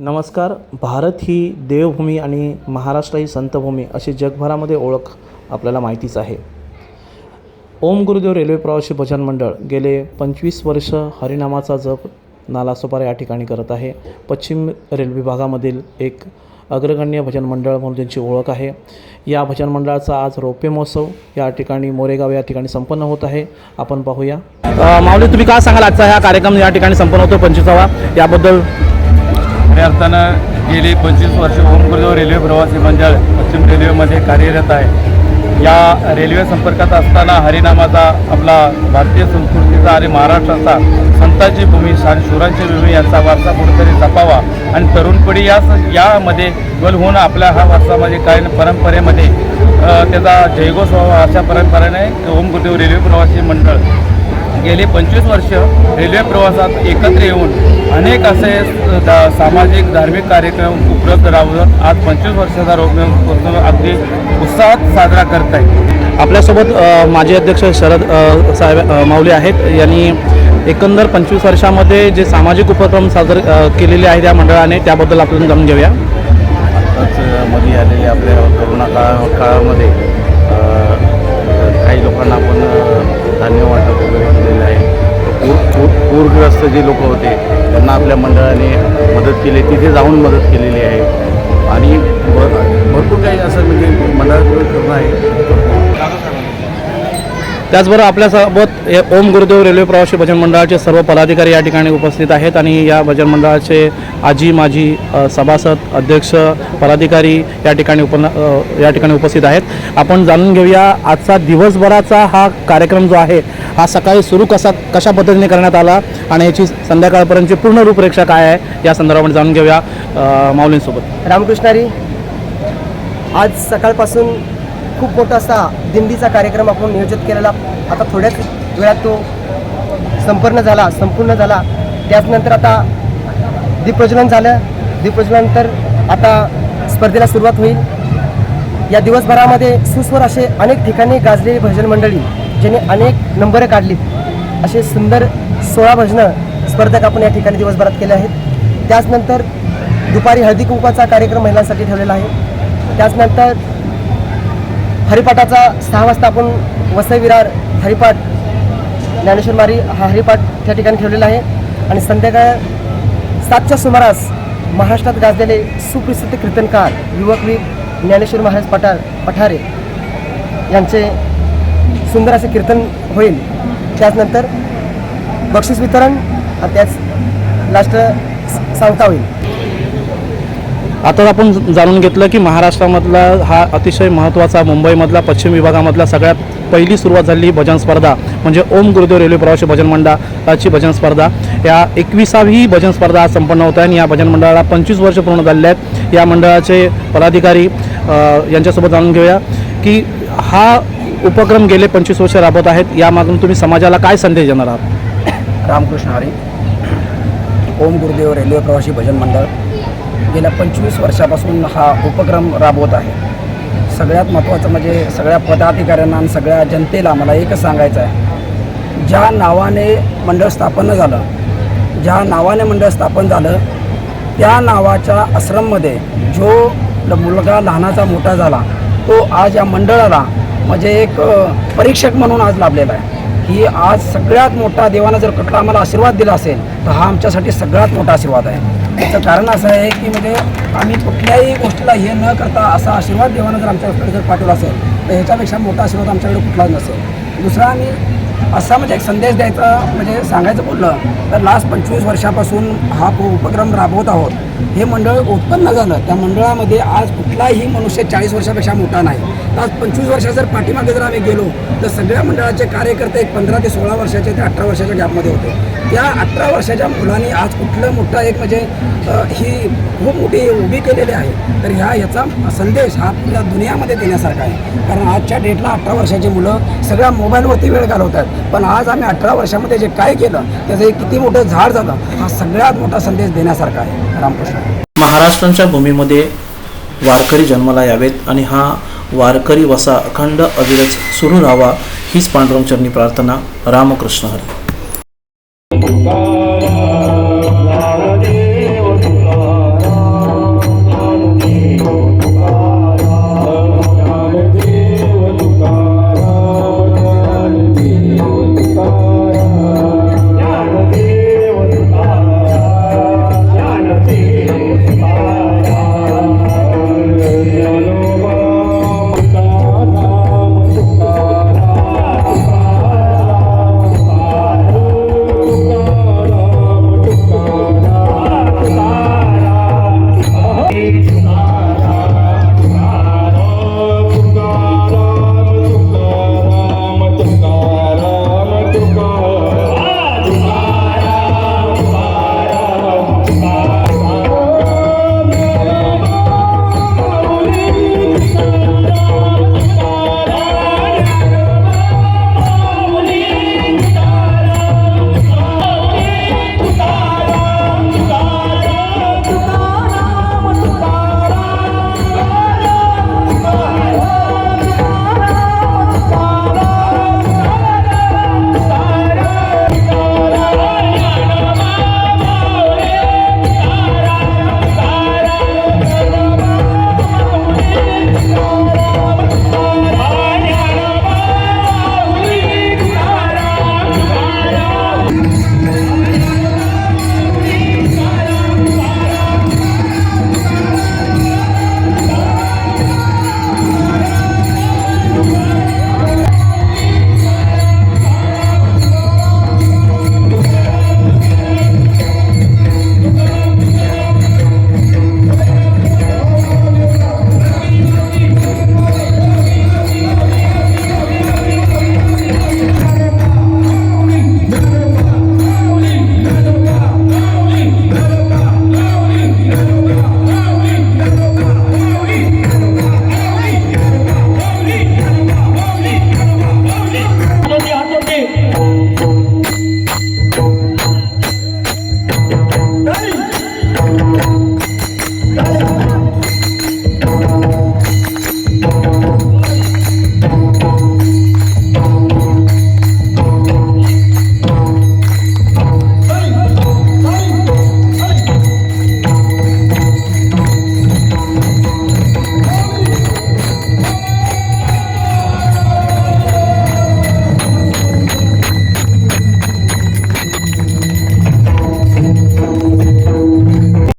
नमस्कार भारत ही देवभूमी आणि महाराष्ट्र ही संतभूमी अशी जगभरामध्ये ओळख आपल्याला माहितीच आहे. ओम गुरुदेव रेल्वे प्रवासी भजन मंडळ गेले पंचवीस वर्ष हरिनामाचा जप नालासोपारा या ठिकाणी करत आहे. पश्चिम रेल्वे विभागामधील एक अग्रगण्य भजन मंडळ म्हणून त्यांची ओळख आहे. या भजन मंडळाचा आज रौप्य महोत्सव या ठिकाणी मोरेगाव या ठिकाणी संपन्न होत आहे. आपण पाहूया. माऊली तुम्ही काय सांगाल आजचा हा कार्यक्रम या ठिकाणी संपन्न होतो पंचवीसावा. याबद्दल खऱ्या अर्थानं गेली पंचवीस वर्ष ओम रेल्वे प्रवासी मंडळ म्हणजे पश्चिम रेल्वेमध्ये कार्यरत आहे. या रेल्वे संपर्कात असताना हरिनामाचा आपला भारतीय संस्कृतीचा आणि महाराष्ट्राचा संतांची भूमी शान शूरांची भूमी यांचा वारसा कुठेतरी जपावा. आणि तरुण पिढी या यामध्ये बल होऊन आपल्या हा वारसामध्ये म्हणजे काय परंपरेमध्ये त्याचा जयघोष व्हावा अशा परंपरेने ओम गुरुदेव रेल्वे प्रवासी मंडळ गेली पंचवीस वर्ष रेल्वे प्रवासात एकत्र येऊन अनेक असे दा- सामाजिक धार्मिक कार्यक्रम उपलब्ध राबवत आज पंचवीस वर्षाचा रोग अगदी उत्साहात साजरा करत आहे आपल्यासोबत माजी अध्यक्ष शरद साहेब माऊली आहेत. यांनी एकंदर पंचवीस वर्षामध्ये जे सामाजिक उपक्रम साजरे केलेले आहेत या मंडळाने त्याबद्दल आपण जाणून घेऊया. आताच मध्ये आलेल्या आपल्या कोरोना काळा काळामध्ये काही लोकांना आपण धान्य वाटप वगैरे केलेलं आहे. पूर पूर पूरग्रस्त जे लोक होते त्यांना आपल्या मंडळाने मदत केली तिथे जाऊन मदत केलेली आहे. आणि भर भरपूर काही असं म्हणजे मंडळाकडून करणं आहे. त्याचबरोबर आपल्यासोबत ओम गुरुदेव रेल्वे प्रवासी भजन मंडळाचे सर्व पदाधिकारी या ठिकाणी उपस्थित आहेत आणि या भजन मंडळाचे आजी माजी सभासद अध्यक्ष पदाधिकारी या ठिकाणी उप या ठिकाणी उपस्थित आहेत. आपण जाणून घेऊया आजचा दिवसभराचा हा कार्यक्रम जो आहे हा सकाळी सुरू कसा कशा पद्धतीने करण्यात आला आणि याची संध्याकाळपर्यंतची पूर्ण रूपरेषा काय आहे या संदर्भामध्ये जाणून घेऊया माऊलींसोबत. रामकृष्णारी आज सकाळपासून खूप मोठा असा दिंडीचा कार्यक्रम आपण नियोजित केलेला. आता थोड्याच वेळात तो संपन्न झाला संपूर्ण झाला. त्याचनंतर आता दीपप्रज्वलन झालं. दीपप्रज्वलनानंतर आता स्पर्धेला सुरुवात होईल. या दिवसभरामध्ये सुस्वर असे अनेक ठिकाणी गाजलेली भजन मंडळी ज्याने अनेक नंबरं काढलीत. असे सुंदर सोळा भजनं स्पर्धक आपण या ठिकाणी दिवसभरात केले आहेत. त्याचनंतर दुपारी हळदी कुंकवाचा कार्यक्रम महिलांसाठी ठेवलेला आहे. त्याचनंतर हरिपाठाचा सहा वाजता आपण वसई विरार हरिपाठ ज्ञानेश्वर मारी हा हरिपाठ त्या ठिकाणी ठेवलेला आहे. आणि संध्याकाळ सातच्या सुमारास महाराष्ट्रात गाजलेले सुप्रसिद्ध कीर्तनकार युवकवीर ज्ञानेश्वर महाराज पठार पठारे यांचे सुंदर असे कीर्तन होईल. त्याचनंतर बक्षीस वितरण आणि त्याच लास्ट सांगता होईल. आता आपण जाणून घेतलं की महाराष्ट्रामधला हा अतिशय महत्त्वाचा मुंबईमधला पश्चिम विभागामधला सगळ्यात पहिली सुरुवात झाली भजन स्पर्धा म्हणजे ओम गुरुदेव रेल्वे प्रवासी भजन मंडळाची भजन स्पर्धा. या एकविसावी भजन स्पर्धा आज संपन्न होत आहे आणि या भजन मंडळाला पंचवीस वर्ष पूर्ण झालेले आहेत. या मंडळाचे पदाधिकारी यांच्यासोबत जाणून घेऊया की हा उपक्रम गेले पंचवीस वर्ष राबवत आहेत. यामागून तुम्ही समाजाला काय संदेश देणार आहात? रामकृष्ण हरी. ओम गुरुदेव रेल्वे प्रवासी भजन मंडळ. गेल्या पंचवीस वर्षापासून हा उपक्रम राबवत आहे. सगळ्यात महत्त्वाचं म्हणजे सगळ्या पदाधिकाऱ्यांना आणि सगळ्या जनतेला मला एकच सांगायचं आहे. ज्या नावाने मंडळ स्थापन झालं ज्या नावाने मंडळ स्थापन झालं त्या नावाच्या आश्रममध्ये जो मुलगा लहानाचा मोठा झाला तो आज या मंडळाला म्हणजे एक परीक्षक म्हणून आज लाभलेला आहे. की आज सगळ्यात मोठा देवानं जर कुठला आम्हाला आशीर्वाद दिला असेल तर हा आमच्यासाठी सगळ्यात मोठा आशीर्वाद आहे. त्याचं कारण असं आहे की म्हणजे आम्ही कुठल्याही गोष्टीला हे न करता असा आशीर्वाद देवानं जर आमच्याकडे जर पाठवला असेल तर ह्याच्यापेक्षा मोठा आशीर्वाद आमच्याकडे कुठलाच नसेल. दुसरा आम्ही असा म्हणजे एक संदेश द्यायचा म्हणजे सांगायचं बोललं तर लास्ट पंचवीस वर्षापासून हा प- उपक्रम राबवत आहोत. हे मंडळ उत्पन्न झालं. त्या मंडळामध्ये आज कुठलाही मनुष्य चाळीस वर्षापेक्षा मोठा नाही. तर आज पंचवीस वर्षा जर पाठीमागे जर आम्ही गेलो तर सगळ्या मंडळाचे कार्यकर्ते एक पंधरा ते सोळा वर्षाचे ते अठरा वर्षाच्या गॅपमध्ये होते. त्या अठरा वर्षाच्या मुलांनी आज कुठलं मोठं एक म्हणजे ही खूप मोठी उभी केलेली आहे. तर ह्या याचा संदेश हा आपल्या दुनियामध्ये देण्यासारखा आहे. कारण आजच्या डेटला अठरा वर्षाची मुलं सगळ्या मोबाईलवरती वेळ घालवत आहेत करतात. पण आज आम्ही अठरा वर्षामध्ये जे काय केलं त्याचं एक किती मोठं झाड झालं हा सगळ्यात मोठा संदेश देण्यासारखा आहे. रामकृष्ण. महाराष्ट्रांच्या भूमीमध्ये वारकरी जन्माला यावेत आणि हा वारकरी वसा अखंड अविरच सुरू राहावा हीच पांडुरंग चरणी प्रार्थना. रामकृष्ण हरी.